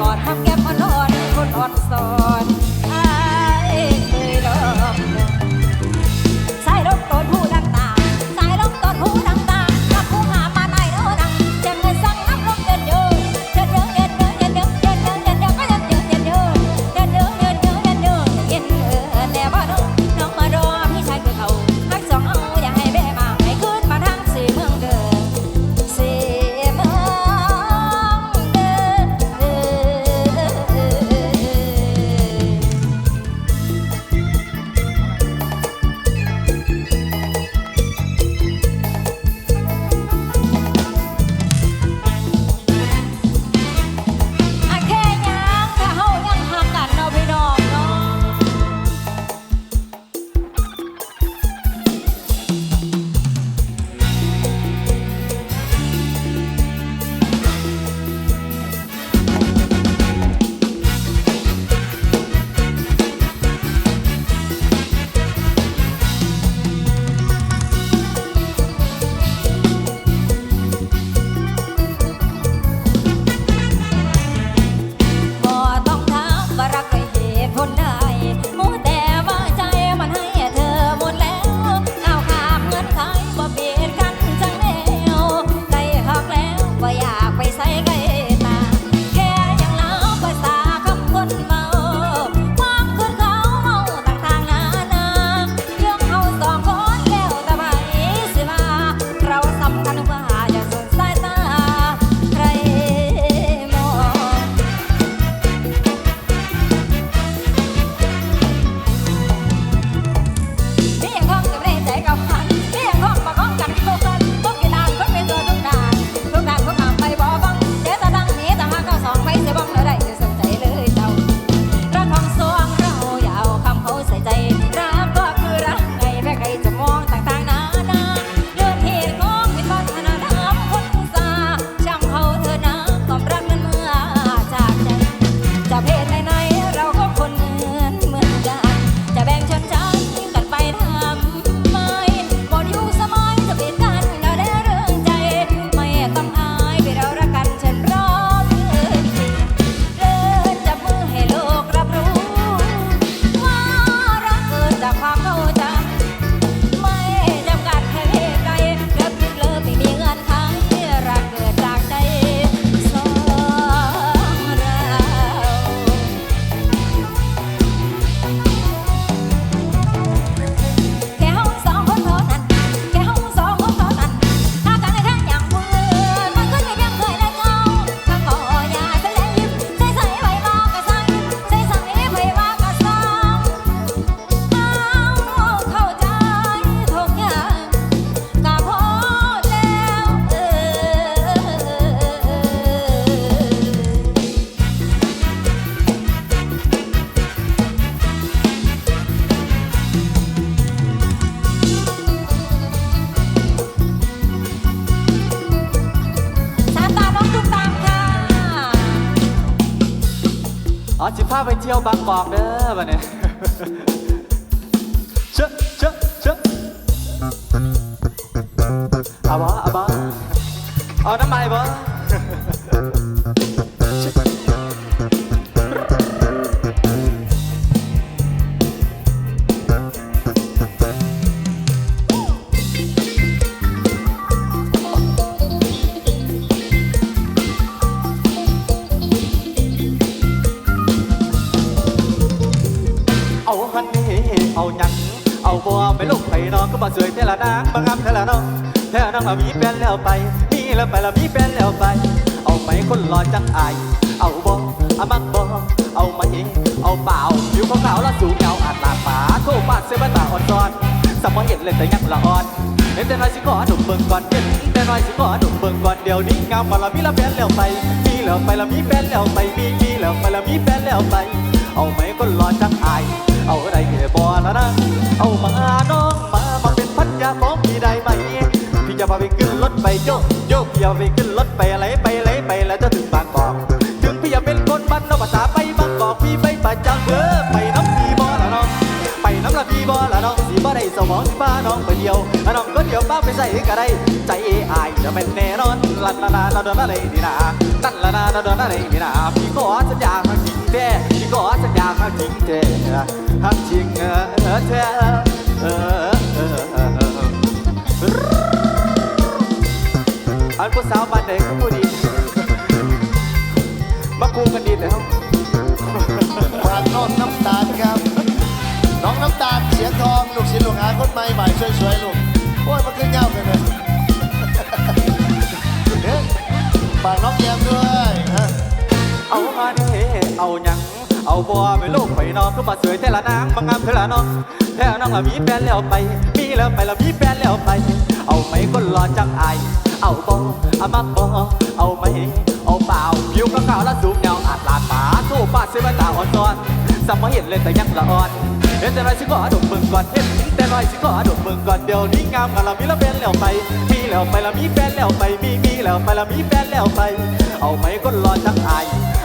กอดทำแก้มอ่อนๆคนอ่อนสอน ที่ยวบางกอกเด้อบัดเนี่ยเชอะเชอะเชอะเอาบ่เอาบ่เอาน้ำมันบ่ น้องก็มาสวยเท่าละนางบางงามเท่าละน้องเท่าน้องเอามีแฟนแล้วไป มีแล้วไปแล้วมีแฟนแล้วไป เอาไหมคนรอจังอาย เอาบ่เอามักบ่เอาไหมเอาเปล่าผิวขาวแล้วสูงเงาอาจลาดป่าโทษปาดเส้นตาอ่อนซ้อนสมองเห็นเลยแต่ยังละอ่อนเห็นแต่น้อยสิขอหนุ่มเบิ่งก่อนเห็นแต่น้อยสิขอหนุ่มเบิ่งก่อนเดี๋ยวนี้งามมาละมีแล้วแฟนแล้วไป มีแล้วไปแล้วมีแฟนแล้วไปมีมีแล้วไปแล้วมีแฟนแล้วไป เอาไหมคนรอจังอาย เอาอะไรเก็บอแล้วนะเอามา ไปขึ้นรถไปโยกโยกพี่จะไปขึ้นรถไปอะไรไปอะไรไปแล้วจะถึงบางกอกถึงพี่จะเป็นคนบ้านนอกภาษาไปบางกอกพี่ไปประจำเออไปน้ำพีบอละน้อง ไปน้ำละพีบอละน้องสีบ่ได้สมองสิป้าน้องไปเดียวน้องก็เดียวป้าไปใส่ก็ได้ใจเออายจะเป็นแน่นอนลันลาลาลาดอนอะไรนี่นะนั่นละนาลาดอนอะไรนี่นะพี่ขอสัญญาหักจริงแท้พี่ขอสัญญาหักจริงแท้หักจริงเออเออแท้เออเออเออเออ ไหนก็ผู้ดีมาคูกันดีแล้วฝากน้องน้ำตาลครับ น้องน้ำตาลเสียงทองลูกศิษย์ลูกหาคนใหม่ใหม่สวยๆลูกโอ้ยมันขึ้นเงากันเลยเฮ้ยฝากน้องแยมด้วยเอามาเด้เอาหยังเอาบัวไปลูกไปน้องก็มาสวยแต่ละนางบางงามเท่าละน้องแท้น้องละมีแฟนแล้วไป มีแล้วไปล้วมีแฟนแล้วไป เอาไหมคนรอจังอ เอาบ่เอามักบ่เอาไหมเอาเปล่าผิวขาวๆแล้วสูงยาวอาจลาดตาทูปาดเสวตาอ่อนซ้อนสมอเห็นเลยแต่ยังละอ่อนเห็นแต่น้อยสิขอดมมึงก่อนเห็นแต่น้อยสิขอดมมึงก่อนเดี๋ยวนี้งามกันละมีแล้วเป็นแล้วไป มีแล้วไปแล้วมีแฟนแล้วไป มีมีแล้วไปแล้วมีแฟนแล้วไป เอาไหมคนรอจังอ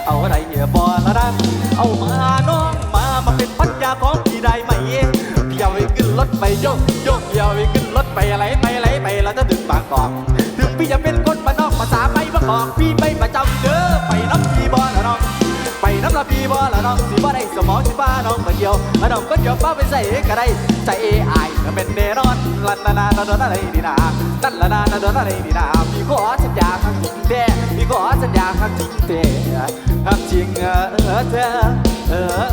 เอาอะไรเหี้ยบอละนะเอามาน้องมามาเป็นพันยาของพี่ได้ไหมพี่เอาไปขึ้นรถไปโยกโยกพี่เอาไปขึ้นรถไปอะไรไปอะไรไปแล้วจะถึงบางกอก บอกพี่ไม่ประจำเด้อไปน้ำพี่บอละน้อง ไปน้ำละพี่บอละน้องสิบ่ได้สมองสิบ้าน้องมาเดียวอะน้องก็เดียวป้าไปใส่ก็ได้ใจเอไอก็เป็นแน่นอนลันนานานาโดนอะไรดีนาตันละนานาโดนอะไรดีนาพี่ขอสัญญาครั้งจริงแท้พี่ขอสัญญาครั้งจริงแท้ครั้งจริงเออเธอเออ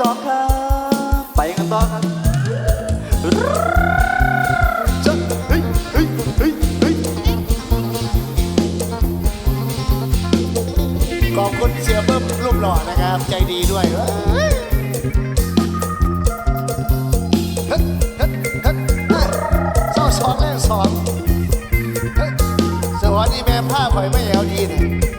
สองครับ ไปกันต่อครับจ๊ะเฮ้ยเฮ้ยเฮ้ยเฮ้ยขอบคุณเสียเบิ้มรูปหล่อนะครับ ใจดีด้วยเฮ้ยเฮ้ยเฮ้ยเฮ้ยเฮ้ยเศร้าสองแรกสองเฮ้ยสวัสดีแม่ผ้าข่อยไม่แอวดีเนี่ย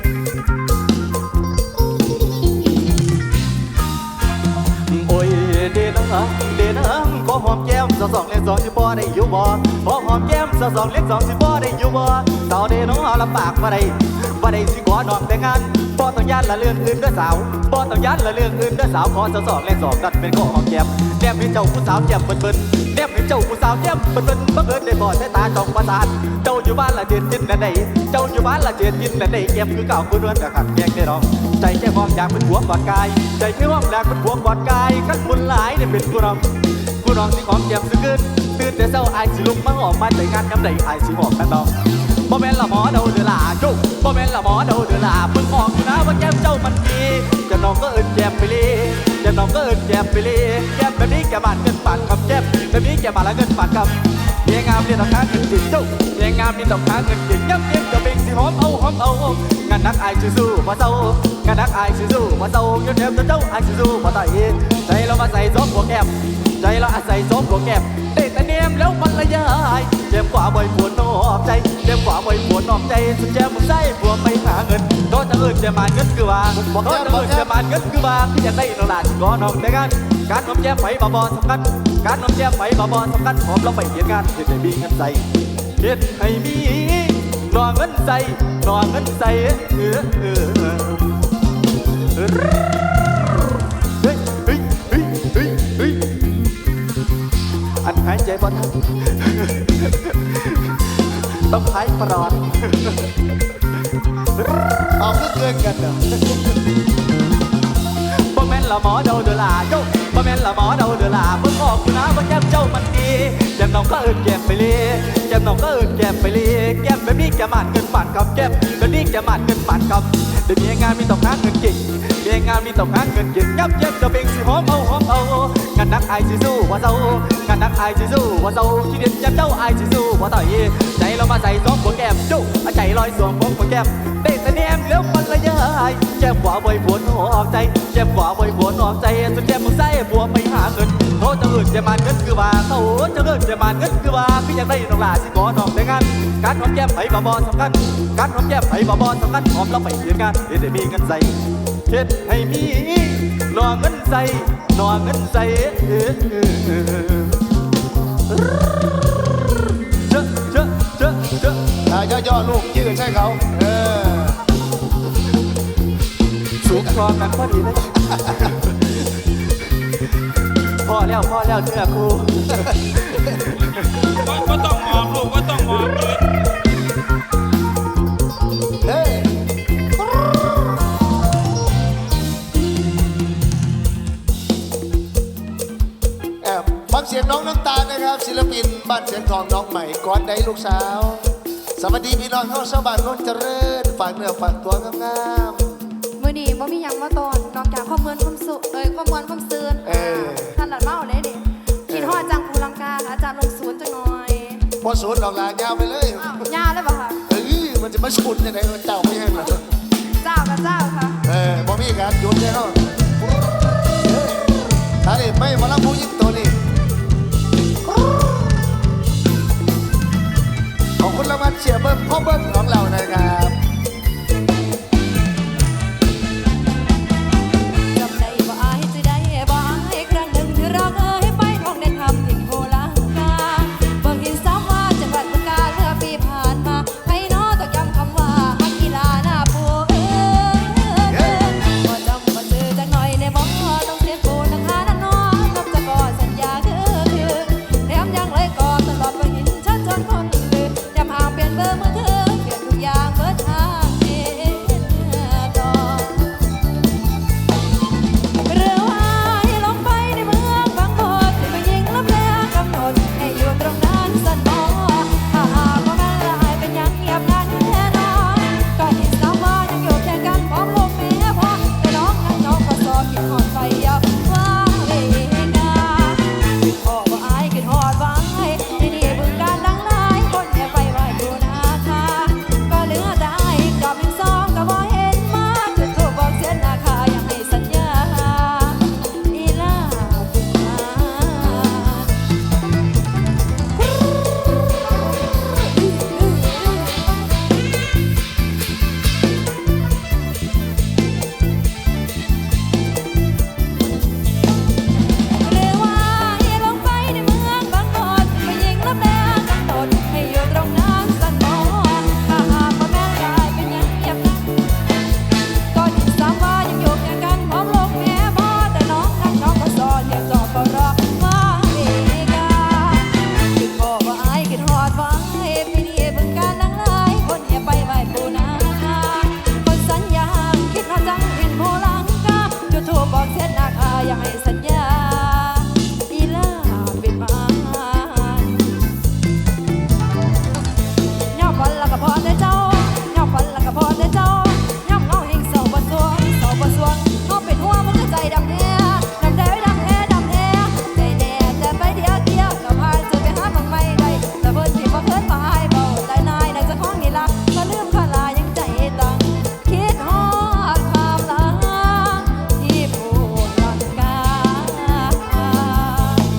เดนะเดนะขอหอมแก้มสองสองเล็กสองสิบ่ได้อยู่บ่ขอหอมแก้มสองสองเล็กสองสิบ่ได้อยู่บ่ เดน้องเอาลำบากมาได้บ่ได้สิขอน้องแต่งงานบ่ต้องยันละเรื่องอื่นเด้อสาวบ่ต้องยันละเรื่องอื่นเด้อสาวขอสาวสองเล็กสองนั่นเป็นขอหอมแก้มแนมให้เจ้าผู้สาวแก้มเบิ่นๆแนมให้เจ้าผู้สาวแก้มเบิ่นๆบังเอิญได้พอสายตาจ้องประสานเจ้าอยู่บ้านละเจ็ดยินนั่ใดเจ้าอยู่บ้านละเจ็ดยินนั่ใดแก้มคือเก่าคุณนวลกะขัดแยกได้ดอกใจแค่มองอยากเป็นหัวกอดกายใจแค่มองอยากเป็นหัวกอดกายขั้นบุญหลายได้เป็นกูรองกูรองที่ของแก้มสึกขึ้นตื่นแต่เช้าอายสิลุกมาออกมาแต่งานยามใดอายสิบอกกันดอก บ่แม่นละหมอเดาเดือลาจุบ่แม่นละหมอเดาเดือลาเพิ่งออกอยู่นะว่าแก้มเจ้ามันดีจะน้องก็เอิ้นแก้มไปเลยจะน้องก็เอิ้นแก้มไปเลยแก้มแบบนี้แกบานเงินปานคำแก้มแบบนี้แกบานละเงินปานคำเมียงามนี่ต้องหาเงินจริงจุเมียงามนี่ต้องหาเงินจริงย้ำเย็นก็เป็นสิหอมเอาหอมเอางานนักอายสู้ๆบ่เศร้างานนักอายสู้ๆบ่เศร้าเงินเดือนเจ้าอายสู้ๆบ่ต่อยใจเรามาใส่ซบหัวแก้มใจเราอาศัยซบหัวแก้มเตะตะเนี ว่าบ่อยปวดนอกใจเจ็บกว่าบ่อยปวดนอกใจ สุดแจ่มใส่ผัวไปหาเงินโทษจะเอิญจะมาเงินคือว่าโทษจะเอิญจะมาเงินคือว่าที่อยากได้นลาดก็นอกแต่กันการน้องแจ่มไปบ่บ่สำคัญการน้องแจ่มไปบ่บ่สำคัญหอมเราไปเห็นงานเห็นให้มีเงินใส่เห็นให้มีนอเงินใส่นอเงินใส่เออเออ ต้องหายปลอดเอาคือเกินกันเนาะบ่แม่นละหมอเดาเดอลาโยบ่แม่นละหมอเดาเดอลาเบิ่งออกอยู่นะว่าแก้มเจ้ามันดีแก้มน้องก็เอิ้นแก้มไปเลยแก้มน้องก็เอิ้นแก้มไปเลยแก้มแบบนี้แก้มมันเกินปานคำแก้มแบบนี้แก้มมันเกิน กำเดี๋ยวนี้งานมีต้องหาเงินเก่งเดี๋ยวงานมีต้องหาเงินเก่งยับเย็บจะเป็นสิหอมเอาหอมเอางานนักไอายสิสู้ว่าเศร้างานนักไอายสิสู้ว่าเศร้าที่เด็ดยับเจ้าไอายสิสู้ว่าต่อยใจเรามาใส่สองหัวแก้มจุเอาใจลอยสวมผมหัวแก้มได้แต่แนมแล้วมันละยายแก้มขวาบ่อยปวดหัวออกใจแก้มขวาบ่อยปวดออกใจสุดแก้มมึงใส่บัวไปหาเงินโทษจะอื่นจะมันเงินคือว่าเขาจะเงินจะมันเงินคือว่าพี่อยากได้น้องลาสิขอน้องแต่งงาน การหอมแก้มไผ่บ่บ่สำคัญการหอมแก้มไผ่บ่บ่สำคัญหอมเราไปเรียนงานเฮ็ดให้มีเงินใส่เฮ็ดให้มีนอเงินใส่นอเงินใส่เออเออเออเจอะเจอะเจอะเจอะอ่าย่อๆลูกยืนใช่เขาเออสูงคอกันพอดีเลยพอแล้วพอแล้วเชื่อครู องใหม่ก้อนใดลูกสาว สวัสดีพี่น้องเข้าชาวบ้านโนนเจริญฝากเนื้อฝากตัวงามมือดีว่ามีหยังมาตอนนอกจากความเมือนความสุเอ้ยความมวนความซื่นท่านหลัดเมาเลยดิคิดฮอดจังภูลังกาค่ะอาจารย์ลงศูนย์จังหน่อยๆพอศูนย์ออกลายาวไปเลยอ้าวยาเลยป่ะคะเอ้ยมันจะมาชุนยังไงเจ้าไม่ให้หรอเจ้ากับเจ้าค่ะเออบ่มีการหยุดเลยเขาเฮ้ยถ้าเด็ไม่มารับผู้หญิงตัวนี้ ของคุณราวัลเชียร์เบิ้มพ่อเบิ้มของเรานะครับ